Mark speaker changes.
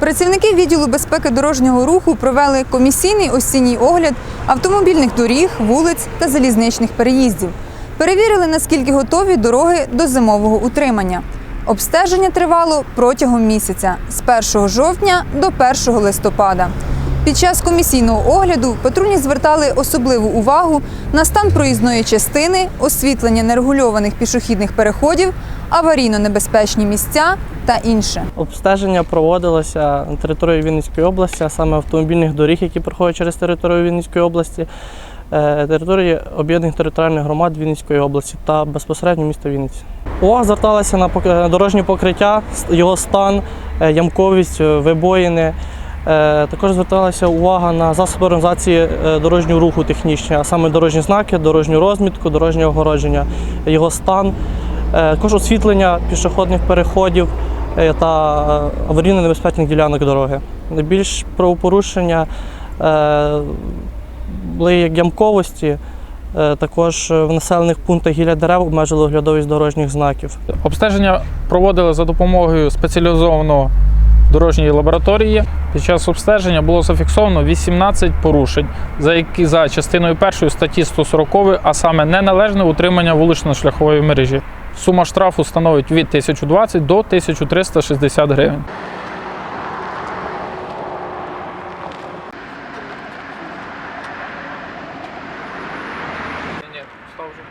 Speaker 1: Працівники відділу безпеки дорожнього руху провели комісійний осінній огляд автомобільних доріг, вулиць та залізничних переїздів. Перевірили, наскільки готові дороги до зимового утримання. Обстеження тривало протягом місяця з 1 жовтня до 1 листопада. Під час комісійного огляду патрульні звертали особливу увагу на стан проїзної частини, освітлення нерегульованих пішохідних переходів, аварійно-небезпечні місця та інше.
Speaker 2: Обстеження проводилося на території Вінницької області, а саме автомобільних доріг, які проходять через територію Вінницької області, е, території об'єднаних територіальних громад Вінницької області та безпосередньо міста Вінниці. Увага зверталася на дорожнє покриття, його стан, е, ямковість, е, вибоїни. Е, Також зверталася увага на засоби організації е, дорожнього руху технічні, а саме дорожні знаки, дорожню розмітку, дорожнє огородження, його стан, Е, також освітлення пішохідних переходів та аварійно-небезпечних ділянок дороги. Найбільш правопорушення були як ямковості, також в населених пунктах гілля дерев обмежили оглядовість дорожніх знаків.
Speaker 3: Обстеження проводили за допомогою спеціалізованого дорожньої лабораторії. Під час обстеження було зафіксовано 18 порушень, за які за частиною першої статті 140, а саме неналежне утримання вулично-шляхової мережі. Сума штрафу становить від 1020 до 1360 гривень. Став вже.